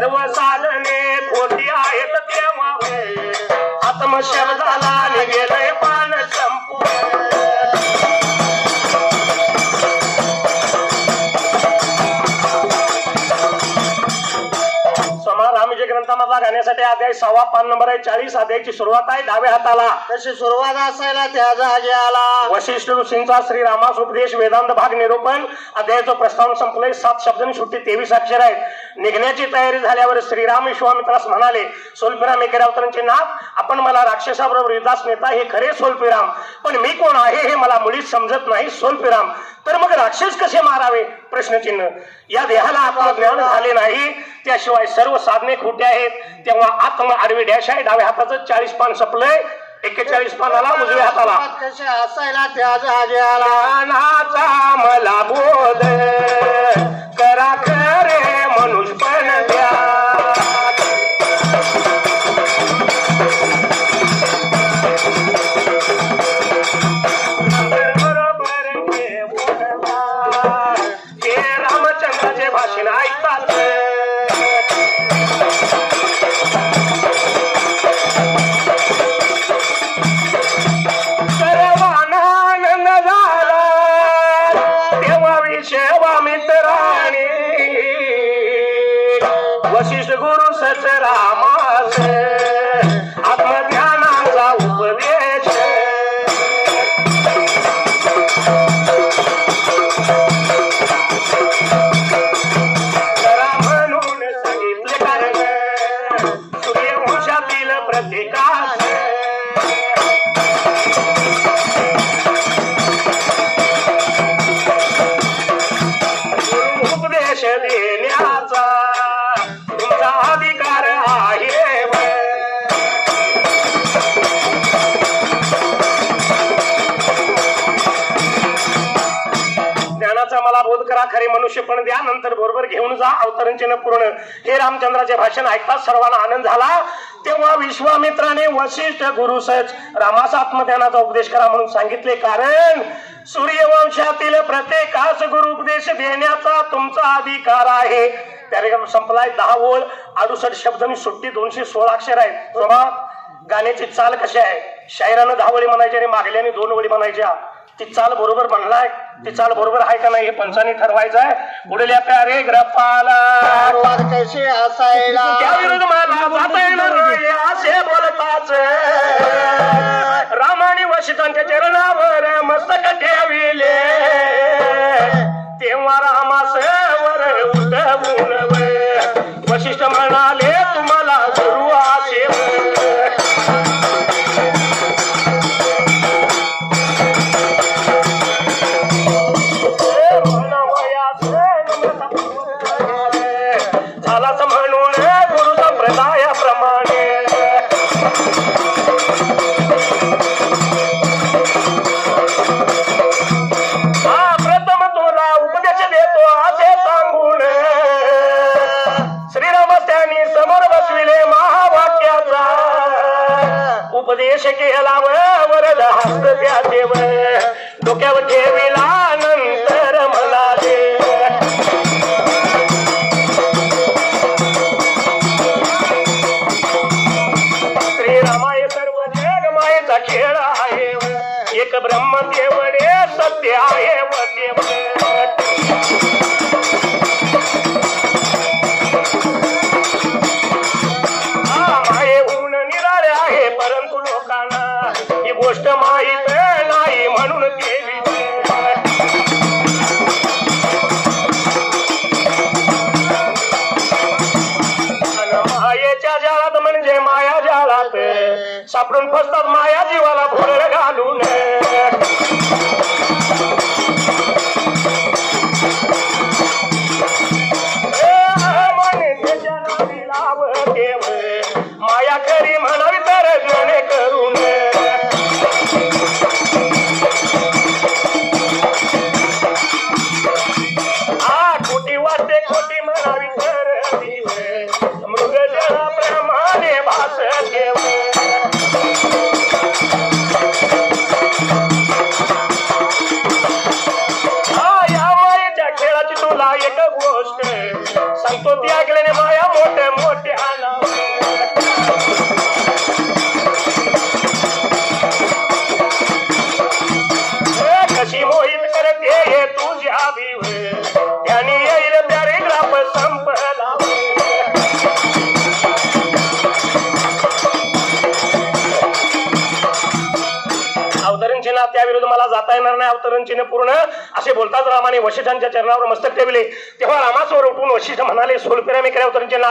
सर्व साधने खोटी आहेत तेव्हा आत्मशब्दाला गाण्यासाठी अध्याय सव्वा पान नंबर आहे. चाळीस अध्यायाची सुरुवात आहे. डाव्या हाताला. तशी सुरुवात असायला त्या जागी आला वशिष्ठ ऋषींचा श्रीरामास उपदेश वेदांत भाग निरूपण. अध्यायाचं प्रस्तावना संपलंय. सात शब्द सुट्टी तेवीस अक्षर आहेत. निघण्याची तयारी झाल्यावर श्रीराम विश्वामित्रास म्हणाले सोलपिराम एकेर अवतरांचे नाव. आपण मला राक्षसाबरोबर युद्धास नेता हे खरे सोलपिराम पण मी कोण आहे हे मला मुळीच समजत नाही सोलपिराम तर मग राक्षस कसे मारावे? प्रश्नचिन्ह. या देहाला आत्मज्ञान झाले नाही त्याशिवाय सर्व साधने खोटे आहेत. तेव्हा आत्म आडवी डॅश आहे डाव्या हाताचं चाळीस पान संपलंय एक्केचाळीस पानाला उजव्या हाताला. असायला त्या मला बोध. ज्ञानाचा बोध करा खरे मनुष्य पण द्या नंतर बरोबर घेऊन जा अवतरणचिन्ह पूर्ण. हे रामचंद्राचे भाषण ऐकताच सर्वांना आनंद झाला. तेव्हा विश्वामित्राने वशिष्ठ गुरु सहज रामाचा आत्मज्ञानाचा उपदेश करा म्हणून सांगितले कारण सूर्यवंशातील प्रत्येकास गुरु उपदेश देण्याचा तुमचा अधिकार आहे. कार्यक्रम संपलाय दहा ओळ अडुसठ शब्द मी सुट्टी दोनशे सोळा अक्षर आहेत. शोभा गाण्याची चाल कशी आहे? शायरानं दहा वळी म्हणायची आणि मागल्याने दोन वळी म्हणायच्या. ती चाल बरोबर म्हणलाय ती चाल बरोबर आहे का नाही हे पंचाने ठरवायचं आहे पुढील प्यारे ग्रपाला सुरुवात कशी असायला? त्या विरुद्ध मला जाता येणार नाही असे बोलताच. रामाने वशितांच्या चरणावर मस्तक ठेविले. तेव्हा रामास वर उठवून उपदेश केला व वरद हस्त त्या देव डोक्यावर ठेविला नंतर मला जाता येणार नाही अवतरण चिन्ह पूर्ण असे बोलताच रामाने वशिष्ठांच्या चरणावर मस्तक ठेवले. तेव्हा रामासवर उठून वशिष्ठ म्हणाले सोलपिरा मी करे अवतरण चिन्ह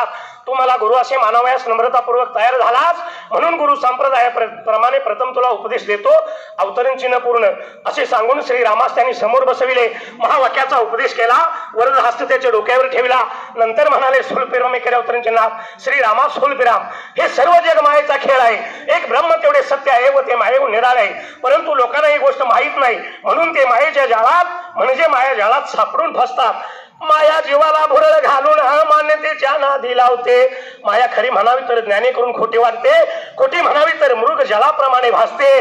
तू मला गुरु असे मानवयास नम्रतापूर्वक तयार झालास? म्हणून गुरु संप्रदाय प्रमाणे प्रथम तुला उपदेश देतो. अवतरण चिन्ह पूर्ण. असे सांगून श्री रामास त्यांनी समोर बसविले. महावाक्याचा उपदेश केला. वरद हस्त त्याच्या डोक्यावर ठेवला. नंतर म्हणाले सोलपिराम करे अवतरण चिन्हात श्री रामा सोलपिराम हे सर्व जग मायेचा खेळ आहे. एक ब्रह्म तेवढे सत्य आहे व ते मायेहून निराळ आहे. परंतु लोकांना ही गोष्ट माहीत नाही. म्हणून ते मायेच्या जाळात म्हणजे माया जाळात सापडून फसतात. माया जीवाला भुरळ घालून अमान्यतेच्या नादी लावते. माया खरी म्हणावी तर ज्ञानी करून खोटी वाटते. खोटी म्हणावी तर मृग जलाप्रमाणे भासते.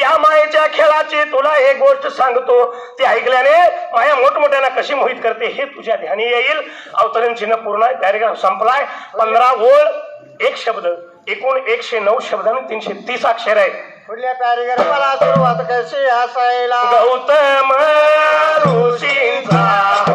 या मायेच्या खेळाची तुला एक गोष्ट सांगतो. ती ऐकल्याने माया मोठमोठ्यानं कशी मोहित करते हे तुझ्या ध्यानी येईल. अवतरण चिन्ह पूर्ण आहे पॅरेग्राफ संपलाय. पंधरा ओळ एक शब्द एकूण एकशे नऊ शब्द आणि तीनशे तीस अक्षर आहे पुढल्या पॅरेग्राफाला सुरुवात कशी असायला? गौतम ऋषींचा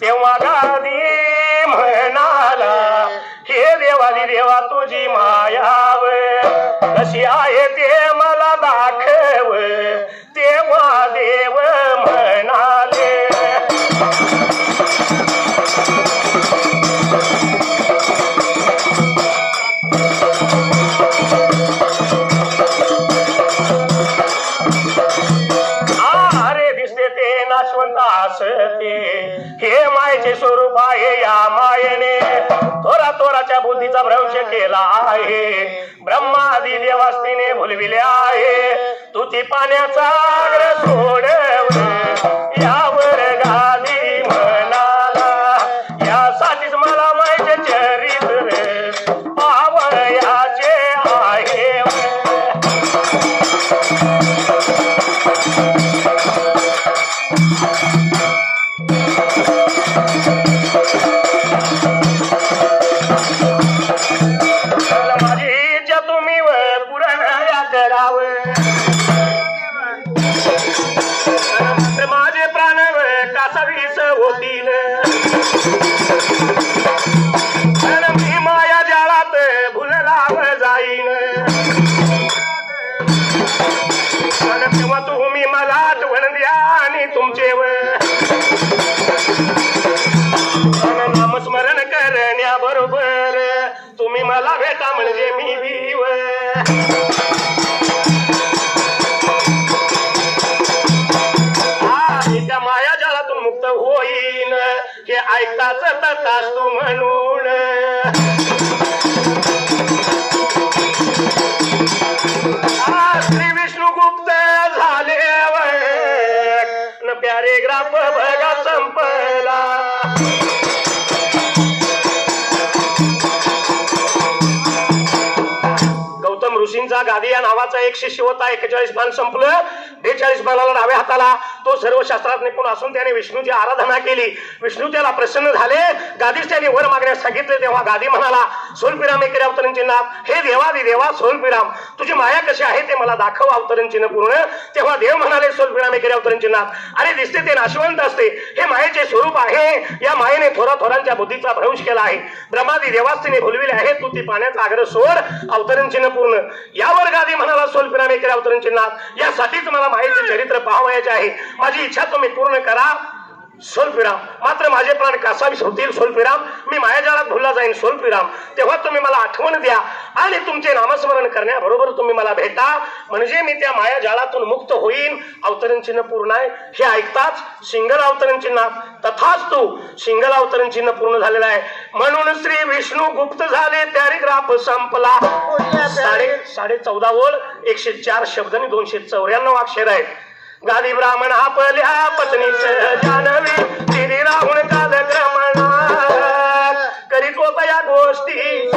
तेव्हा गादी थोरा बुद्धीचा भ्रंश केला आहे. ब्रह्मादी देवास्तीने भुलविले आहे. तुती पाण्याचा आग्रह सोडव कासावीस होतील. मी माया जाळात भुललाव जाईन. आणि तेव्हा तुम्ही मला आठवण द्या आणि तुमचे व करण्याबरोबर तुम्ही मला भेटा म्हणजे मी बीव हे ऐकताच तथाच तू म्हणून गौतम ऋषींचा गादी या नावाचा एक शिष्य होता एकेचाळीस पान संपलं. बेचाळीस पानाला डाव्या हाताला तो सर्व शास्त्रात निपुण असून त्याने विष्णूची आराधना केली. विष्णू त्याला प्रसन्न झाले. गादीस त्याने वर मागण्यास सांगितले तेव्हा गादी म्हणाला सोलपिराम एकेरे अवतरण नाव हे देवादी देवा सोलपिराम तुझी माया कशी आहे ते मला दाखव अवतरण चिन्ह पूर्ण. तेव्हा देव म्हणाले सोलपिराम एकेरे अवतरण चिन्हात अरे दिसते ते नाशवंत असते. हे मायेचे स्वरूप आहे. या मायेने थोरा थोरांच्या बुद्धीचा भ्रंश केला आहे. ब्रह्मादी देवास्तीने भुलविले आहे. तू ती पाण्याचा आग्रह सोड. अवतरण चिन्ह पूर्ण. यावर गादी म्हणाला सोलपिराम एकेरे अवतरण चिन्हात. यासाठीच मला मायेचे चरित्र पाहावयाचे आहे. माझी इच्छा तुम्ही पूर्ण करा. सोलपिराम मात्र माझे प्राण कासावीस होतील सोलपिराम मी मायाजाळात भुलला जाईन सोलपिराम तेव्हा तुम्ही मला आठवण द्या आणि तुमचे नामस्मरण करण्याबरोबर तुम्ही मला भेटा. म्हणजे मी त्या मायाजाळातून मुक्त होईन. अवतरण चिन्ह पूर्ण आहे. हे ऐकताच सिंगल अवतरण चिन्हात तथाच तू सिंगल अवतरण चिन्ह पूर्ण झालेलं आहे. म्हणून श्री विष्णू गुप्त झाले त्यारी ग्राफ संपला. साडे साडे चौदा ओळ एकशे चार शब्द आणि दोनशे चौऱ्याण्णव अक्षर आहेत. गादी ब्राह्मण आपल्या पत्नीच जानवी. तिने राहून काल क्रमणा करी कोपया गोष्टी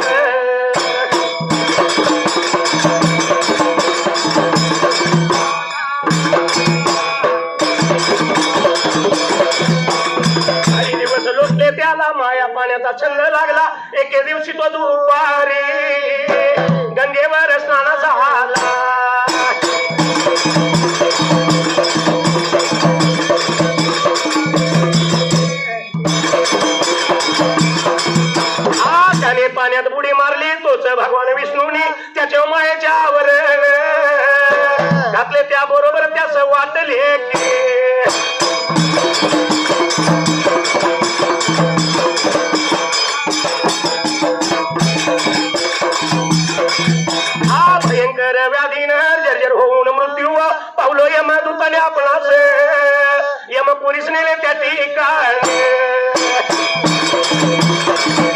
काही दिवस लोटले त्याला माया पाण्याचा छंद लागला. एके दिवशी तो दुपारी हा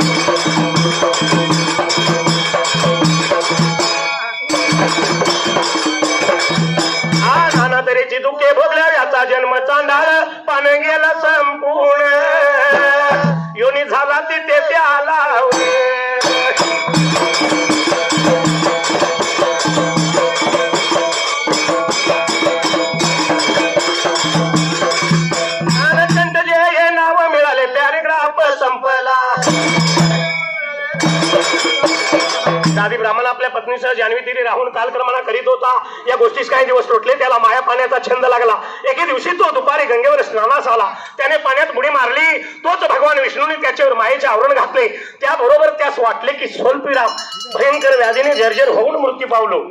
ब्राह्मण आपल्या पत्नीसह जान्हवी तिरी राहून कालक्रमणा करीत होता. या गोष्टीस काही दिवस लोटले त्याला माया पाण्याचा छंद लागला. एके दिवशी तो दुपारी गंगेवर स्नानास आला. त्याने पाण्यात बुडी मारली. तोच भगवान विष्णूने त्याच्यावर मायेचे आवरण घातले. त्याबरोबर त्यास वाटले की सोलपिराम भयंकर व्याधीने जर्जर होऊन मृत्यू पावलो.